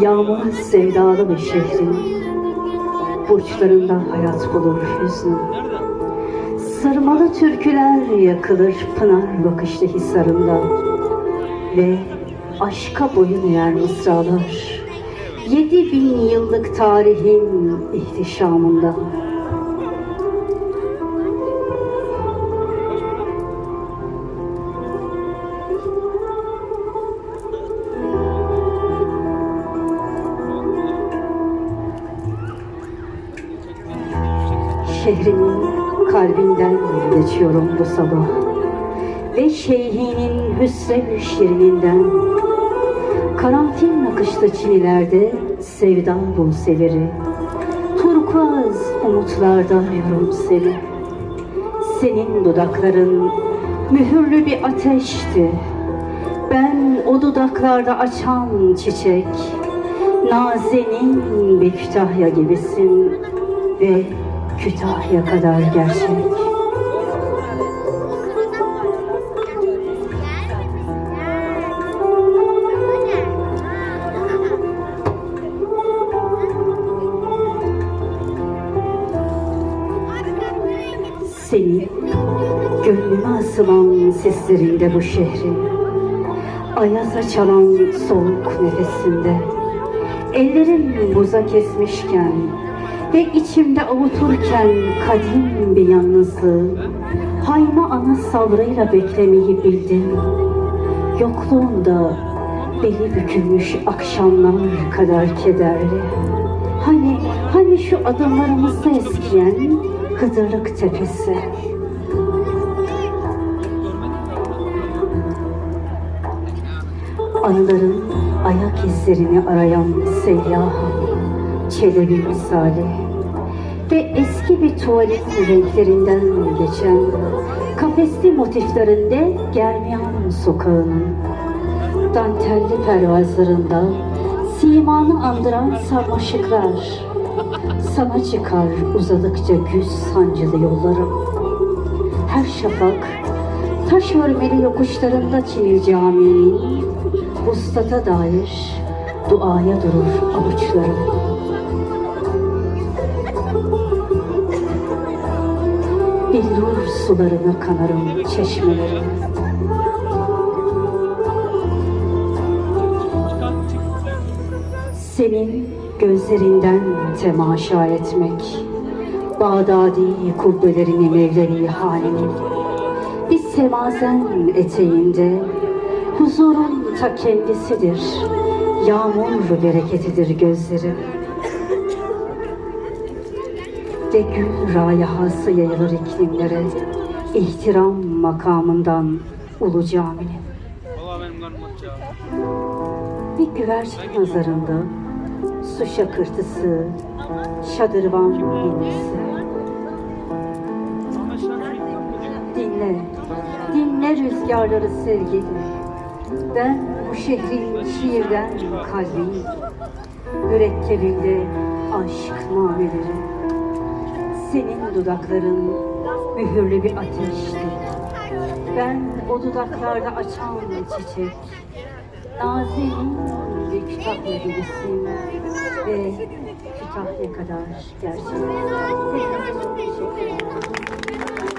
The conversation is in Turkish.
Yağmur sevdalı bir şehrin Burçlarında hayat bulur hüznü Sırmalı türküler yakılır Pınar bakışlı hisarında Ve aşka boyun eğer mısralar Yedi bin yıllık tarihin ihtişamında Şehrimin kalbinden geçiyorum bu sabah. Ve şeyhinin hüsrev şirininden Karanfil nakışlı çinilerde sevda bu severi Turkuaz umutlarda arıyorum seni. Senin dudakların mühürlü bir ateşti. Ben o dudaklarda açan çiçek Nazenin bir gibisin Ve Kütahya kadar gerçek. Seni gönlüme asılan seslerinde bu şehrin Ayaza çalan soğuk nefesinde Ellerim buza kesmişken Ve içimde avuturken kadim bir yalnızlığı Hayma ana sabrıyla beklemeyi bildim. Yokluğunda beli bükülmüş akşamlar kadar kederli. Hani, hani şu adımlarımızda eskiyen Hıdırlık tepesi. Anıların ayak izlerini arayan seyyah Çelebi misali Ve eski bir tuvaletin renklerinden geçen Kafesli motiflerinde Germiyan sokağının Dantelli pervazlarında Simanı andıran sarmaşıklar Sana çıkar uzadıkça güz sancılı yollarım Her şafak Taş örmeli yokuşlarında Çinil Camii'nin Vuslata dair duaya durur avuçlarım. Billur sularına kanarım çeşmelerim. Senin gözlerinden temaşa etmek, Bağdadi kubbelerini Mevlevi halinin, bir semazen eteğinde huzurun ta kendisidir. Yağmur bereketidir gözleri. Ve gül rayahası yayılır iklimlere. ihtiram makamından Ulu Cami'nin. Bir güvercin nazarında su şakırtısı, şadırvan inlisi. Dinle, dinle rüzgarları sevgili. Ben bu şehrin şiirden kalbiyim. Mürekkebinde aşk nameleri. Senin dudakların mühürlü bir ateşti. Ben o dudaklarda açan çiçek. Nazenin bir Kütahya gibisin ve Kütahya kadar gerçek. Ederim.